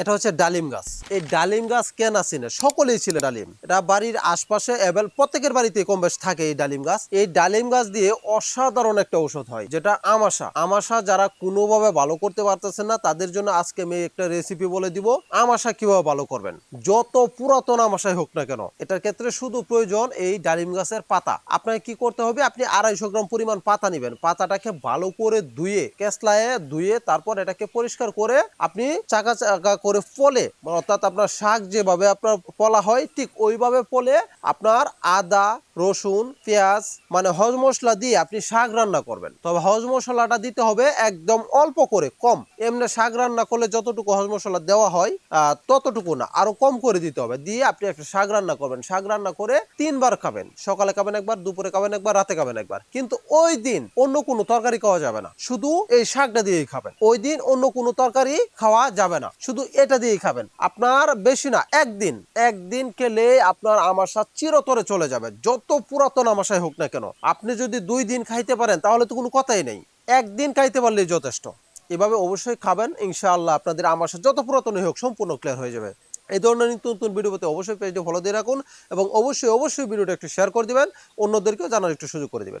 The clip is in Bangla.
এটা হচ্ছে ডালিম গাছ। এই ডালিম গাছ কেন আসি না? সকলেই ছিল ডালিম। এটা বাড়ির আশপাশে এবেল প্রত্যেকের বাড়িতে কম বেশ থাকে এই ডালিম গাছ। এই ডালিম গাছ দিয়ে অসাধারণ একটা ঔষধ হয়, যেটা আমাশা। আমাশা যারা কোনোভাবে ভালো করতে পারতেছেন না, তাদের জন্য আজকে আমি একটা রেসিপি বলে দিব। আমাশা কীভাবে ভালো করবেন? যত পুরাতন আমাশাই হোক না কেন, এটার ক্ষেত্রে শুধু প্রয়োজন এই ডালিম গাছের পাতা। আপনাকে কি করতে হবে? আপনি আড়াইশো গ্রাম পরিমাণ পাতা নেবেন। পাতাটাকে ভালো করে ধুয়ে কেসলায় ধুয়ে তারপর এটাকে পরিষ্কার করে আপনি চাকা চাকা করে ফলে, অর্থাৎ আপনার শাক যেভাবে আপনার পলা হয়, ঠিক ওইভাবে ফলে আপনার আদা, রসুন, পেঁয়াজ মানে হজ মশলা দিয়ে আপনি শাক রান্না করবেন। তবে হজ মশলাটা দিতে হবে একদম অল্প করে, কম। এমনি শাক রান্না করলে যতটুকু হজ মশলা দেওয়া হয় ততটুকু না, আরও কম করে দিতে হবে। দিয়ে আপনি একটা শাক রান্না করবেন। শাক রান্না করে তিনবার খাবেন। সকালে খাবেন একবার, দুপুরে খাবেন একবার, রাতে খাবেন একবার। কিন্তু ওই দিন অন্য কোনো তরকারি খাওয়া যাবে না। শুধু এই শাকটা দিয়েই খাবেন। ওই দিন অন্য কোনো তরকারি খাওয়া যাবে না। শুধু এটা দিয়েই খাবেন। আপনার বেশি না, একদিন একদিন খেলে আপনার আমাশা চিরতরে চলে যাবে। যত পুরাতন আমাশাই হোক না কেন, আপনি যদি দুই দিন খাইতে পারেন, তাহলে তো কোনো কথাই নেই। একদিন খাইতে পারলেই যথেষ্ট। এভাবে অবশ্যই খাবেন, ইনশাআল্লাহ আপনাদের আমাশা যত পুরাতনই হোক, সম্পূর্ণ ক্লিয়ার হয়ে যাবে। এই ধরনের নিত্য নতুন ভিডিও পেতে অবশ্যই পেজটি ফলো দিয়ে রাখুন এবং অবশ্যই অবশ্যই ভিডিওটা একটু শেয়ার করে দিবেন, অন্যদেরকেও জানার একটু সুযোগ করে দিবেন।